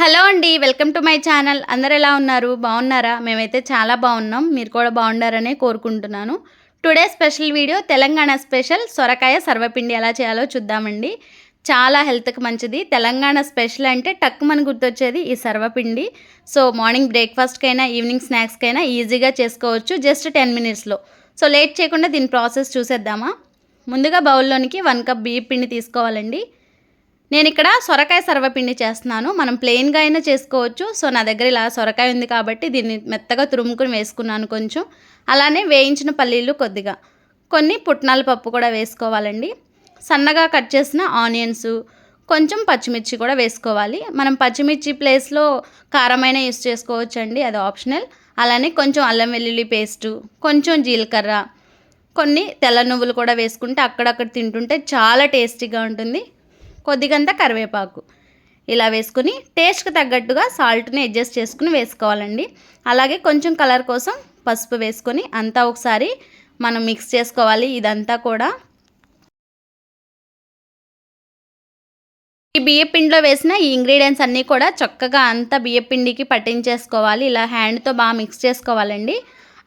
Hello అండి welcome to my channel. అందరు ఎలా ఉన్నారు? బాగున్నారా? మేమైతే చాలా బాగున్నాం. మీరు కూడా బాగుండారనే కోరుకుంటున్నాను. Today special video Telangana special సొరకాయ సర్వపిండి ఎలా చేయాలో చూద్దామండి. చాలా హెల్త్కి మంచిది. తెలంగాణ స్పెషల్ అంటే టక్కుమని గుర్తొచ్చేది ఈ సర్వపిండి. సో మార్నింగ్ బ్రేక్ఫాస్ట్కైనా ఈవినింగ్ స్నాక్స్కైనా ఈజీగా చేసుకోవచ్చు. జస్ట్ టెన్ మినిట్స్లో. సో లేట్ చేయకుండా దీని ప్రాసెస్ చూసేద్దామా? ముందుగా బౌల్లోనికి వన్ కప్ బియ్య పిండి తీసుకోవాలండి. నేను ఇక్కడ సొరకాయ సర్వపిండి చేస్తున్నాను. మనం ప్లెయిన్గా అయినా చేసుకోవచ్చు. సో నా దగ్గర ఇలా సొరకాయ ఉంది కాబట్టి దీన్ని మెత్తగా తురుముకుని వేసుకున్నాను కొంచెం. అలానే వేయించిన పల్లీలు కొద్దిగా. కొన్ని పుట్నాల పప్పు కూడా వేసుకోవాలండి. సన్నగా కట్ చేసిన ఆనియన్స్ కొంచెం పచ్చిమిర్చి కూడా వేసుకోవాలి. మనం పచ్చిమిర్చి ప్లేస్లో కారమైన యూస్ చేసుకోవచ్చు అండి అది ఆప్షనల్ అలానే కొంచెం అల్లం వెల్లుల్లి పేస్టు కొంచెం జీలకర్ర కొన్ని తెల్ల నువ్వులు కూడా వేసుకుంటే అక్కడక్కడ తింటుంటే చాలా టేస్టీగా ఉంటుంది. కొద్దిగంత కరివేపాకు. ఇలా వేసుకుని టేస్ట్కి తగ్గట్టుగా సాల్ట్ని అడ్జస్ట్ చేసుకుని వేసుకోవాలండి. అలాగే కొంచెం కలర్ కోసం పసుపు వేసుకొని అంతా ఒకసారి మనం మిక్స్ చేసుకోవాలి ఇదంతా కూడా. ఈ బియ్యపిండిలో వేసిన ఈ ఇంగ్రీడియంట్స్ అన్నీ కూడా చక్కగా అంతా బియ్యపిండికి పట్టించేసుకోవాలి. ఇలా హ్యాండ్తో బాగా మిక్స్ చేసుకోవాలండి.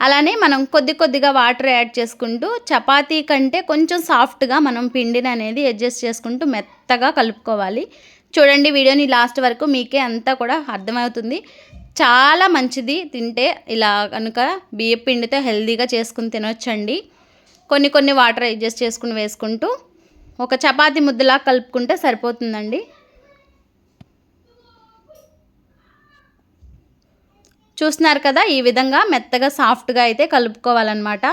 అలానే మనం కొద్ది కొద్దిగా వాటర్ యాడ్ చేసుకుంటూ చపాతీ కంటే కొంచెం సాఫ్ట్గా మనం పిండిని అనేది అడ్జస్ట్ చేసుకుంటూ మెత్తగా కలుపుకోవాలి. చూడండి వీడియోని లాస్ట్ వరకు మీకే అంతా కూడా అర్థమవుతుంది. చాలా మంచిది తింటే ఇలా కనుక బియ్య పిండితో హెల్దీగా చేసుకుని తినొచ్చండి. కొన్ని కొన్ని వాటర్ అడ్జస్ట్ చేసుకుని వేసుకుంటూ ఒక చపాతీ ముద్దలా కలుపుకుంటే సరిపోతుందండి. చూస్తున్నారు కదా ఈ విధంగా మెత్తగా సాఫ్ట్గా అయితే కలుపుకోవాలన్నమాట.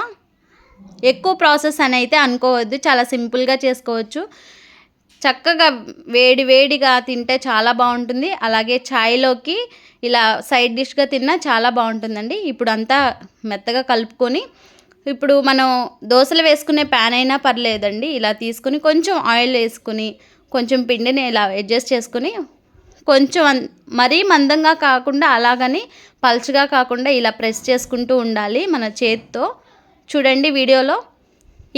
ఎక్కువ ప్రాసెస్ అని అయితే అనుకోవద్దు చాలా సింపుల్గా చేసుకోవచ్చు. చక్కగా వేడి వేడిగా తింటే చాలా బాగుంటుంది. అలాగే ఛాయ్లోకి ఇలా సైడ్ డిష్గా తిన్నా చాలా బాగుంటుందండి. ఇప్పుడు అంతా మెత్తగా కలుపుకొని ఇప్పుడు మనం దోశలు వేసుకునే ప్యాన్ అయినా పర్లేదండి. ఇలా తీసుకుని కొంచెం ఆయిల్ వేసుకుని కొంచెం పిండిని ఇలా అడ్జస్ట్ చేసుకుని కొంచెం మరీ మందంగా కాకుండా అలాగని పల్చగా కాకుండా ఇలా ప్రెస్ చేసుకుంటూ ఉండాలి మన చేతితో. చూడండి వీడియోలో.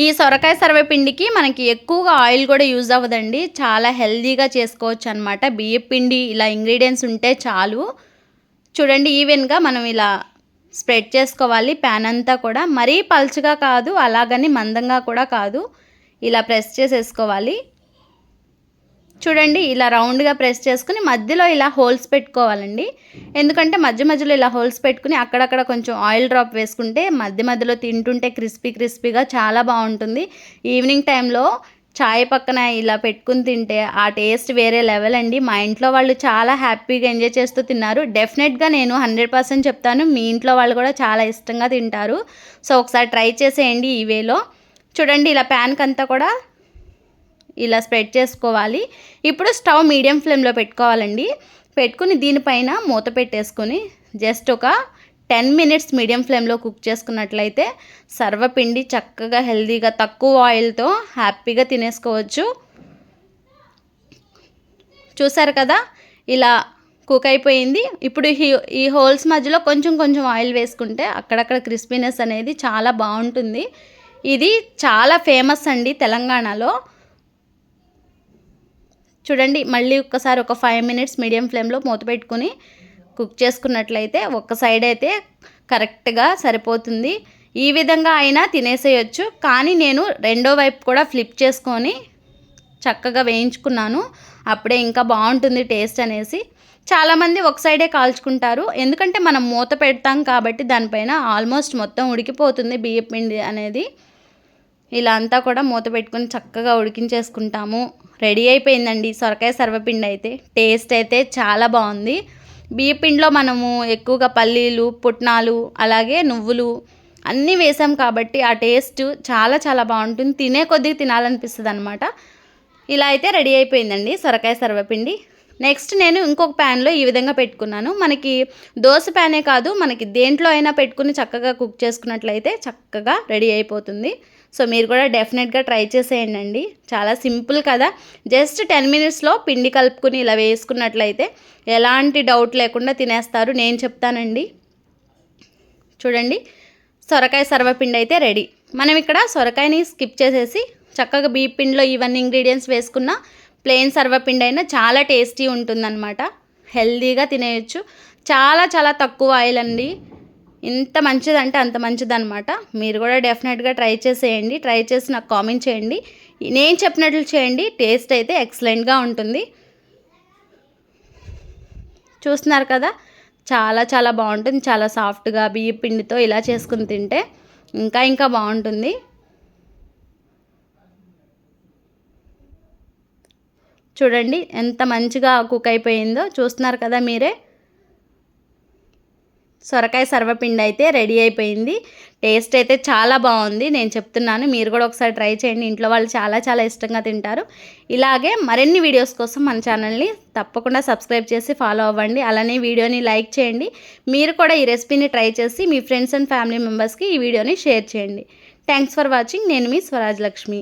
ఈ సొరకాయ సర్వపిండికి మనకి ఎక్కువగా ఆయిల్ కూడా యూజ్ అవ్వదండి. చాలా హెల్దీగా చేసుకోవచ్చు అనమాట బియ్యం పిండి ఇలా ఇంగ్రీడియంట్స్ ఉంటే చాలు. చూడండి ఈవెన్గా మనం ఇలా స్ప్రెడ్ చేసుకోవాలి. ప్యాన్ అంతా కూడా. మరీ పల్చగా కాదు అలాగని మందంగా కూడా కాదు. ఇలా ప్రెస్ చేసేసుకోవాలి. చూడండి ఇలా రౌండ్గా ప్రెస్ చేసుకుని మధ్యలో ఇలా హోల్స్ పెట్టుకోవాలండి. ఎందుకంటే మధ్య మధ్యలో ఇలా హోల్స్ పెట్టుకుని అక్కడక్కడ కొంచెం ఆయిల్ డ్రాప్ వేసుకుంటే మధ్య మధ్యలో తింటుంటే క్రిస్పీ క్రిస్పీగా చాలా బాగుంటుంది. ఈవినింగ్ టైంలో చాయ్ పక్కన ఇలా పెట్టుకుని తింటే ఆ టేస్ట్ వేరే లెవెల్ అండి. మా ఇంట్లో వాళ్ళు చాలా హ్యాపీగా ఎంజాయ్ చేస్తూ తిన్నారు. డెఫినెట్గా నేను హండ్రెడ్ పర్సెంట్ చెప్తాను. మీ ఇంట్లో వాళ్ళు కూడా చాలా ఇష్టంగా తింటారు. సో ఒకసారి ట్రై చేసేయండి ఈ వేలో చూడండి ఇలా ప్యాన్కి అంతా కూడా ఇలా స్ప్రెడ్ చేసుకోవాలి. ఇప్పుడు స్టవ్ మీడియం ఫ్లేమ్లో పెట్టుకోవాలండి. పెట్టుకుని దీనిపైన మూత పెట్టేసుకొని జస్ట్ ఒక టెన్ మినిట్స్ మీడియం ఫ్లేమ్లో కుక్ చేసుకున్నట్లయితే సర్వపిండి చక్కగా హెల్తీగా తక్కువ ఆయిల్తో హ్యాపీగా తినేసుకోవచ్చు. చూసారు కదా? ఇలా కుక్ అయిపోయింది. ఇప్పుడు ఈ హోల్స్ మధ్యలో కొంచెం కొంచెం ఆయిల్ వేసుకుంటే అక్కడక్కడ క్రిస్పీనెస్ అనేది చాలా బాగుంటుంది. ఇది చాలా ఫేమస్ అండి తెలంగాణలో. చూడండి మళ్ళీ ఒక్కసారి ఒక ఫైవ్ మినిట్స్ మీడియం ఫ్లేమ్లో మూత పెట్టుకుని కుక్ చేసుకున్నట్లయితే ఒక సైడ్ అయితే కరెక్ట్గా సరిపోతుంది. ఈ విధంగా అయినా తినేసేయచ్చు. కానీ నేను రెండో వైపు కూడా ఫ్లిప్ చేసుకొని చక్కగా వేయించుకున్నాను. అప్పుడే ఇంకా బాగుంటుంది టేస్ట్ అనేసి. చాలామంది ఒక సైడే కాల్చుకుంటారు. ఎందుకంటే మనం మూత పెడతాం కాబట్టి దానిపైన ఆల్మోస్ట్ మొత్తం ఉడికిపోతుంది బియ్యం పిండి అనేది. ఇలా అంతా కూడా మూత పెట్టుకుని చక్కగా ఉడికించేసుకుంటాము. రెడీ అయిపోయిందండి. సొరకాయ సర్వపిండి అయితే. టేస్ట్ అయితే చాలా బాగుంది. బియ్యపిండిలో మనము ఎక్కువగా పల్లీలు పుట్నాలు అలాగే నువ్వులు అన్నీ వేసాం కాబట్టి ఆ టేస్ట్ చాలా చాలా బాగుంటుంది. తినే కొద్దిగా తినాలనిపిస్తుంది అనమాట ఇలా అయితే రెడీ అయిపోయిందండి సొరకాయ సర్వపిండి. నెక్స్ట్ నేను ఇంకొక ప్యాన్లో ఈ విధంగా పెట్టుకున్నాను. మనకి దోశ ప్యానే కాదు మనకి దేంట్లో అయినా పెట్టుకుని చక్కగా కుక్ చేసుకున్నట్లయితే చక్కగా రెడీ అయిపోతుంది. సో మీరు కూడా డెఫినెట్గా ట్రై చేసేయండి చాలా సింపుల్ కదా. జస్ట్ టెన్ మినిట్స్లో పిండి కలుపుకుని ఇలా వేసుకున్నట్లయితే ఎలాంటి డౌట్ లేకుండా తినేస్తారు. నేను చెప్తానండి. చూడండి. సొరకాయ సర్వపిండి అయితే రెడీ. మనం ఇక్కడ సొరకాయని స్కిప్ చేసేసి చక్కగా బీ పిండిలో ఇవన్నీ ఇంగ్రీడియంట్స్ వేసుకున్న ప్లెయిన్ సర్వపిండి అయినా చాలా టేస్టీ ఉంటుందన్నమాట. హెల్దీగా తినేయచ్చు. చాలా చాలా తక్కువ ఆయిల్ అండి. ఇంత మంచిదంటే అంత మంచిదనమాట మీరు కూడా డెఫినెట్గా ట్రై చేసేయండి. ట్రై చేసి నాకు కామెంట్ చేయండి. నేను చెప్పినట్లు చేయండి. టేస్ట్ అయితే ఎక్సలెంట్గా ఉంటుంది. చూస్తున్నారు కదా? చాలా చాలా బాగుంటుంది. చాలా సాఫ్ట్గా బియ్య పిండితో ఇలా చేసుకుని తింటే ఇంకా ఇంకా బాగుంటుంది. చూడండి ఎంత మంచిగా కుక్ అయిపోయిందో. చూస్తున్నారు కదా మీరే? సొరకాయ సర్వపిండి అయితే రెడీ అయిపోయింది. టేస్ట్ అయితే చాలా బాగుంది. నేను చెప్తున్నాను మీరు కూడా ఒకసారి ట్రై చేయండి. ఇంట్లో వాళ్ళు చాలా చాలా ఇష్టంగా తింటారు. ఇలాగే మరిన్ని వీడియోస్ కోసం మన ఛానల్ని తప్పకుండా సబ్స్క్రైబ్ చేసి ఫాలో అవ్వండి. అలానే వీడియోని లైక్ చేయండి. మీరు కూడా ఈ రెసిపీని ట్రై చేసి మీ ఫ్రెండ్స్ అండ్ ఫ్యామిలీ మెంబర్స్కి ఈ వీడియోని షేర్ చేయండి. Thanks for watching. నేను మీ స్వరాజ్ లక్ష్మి.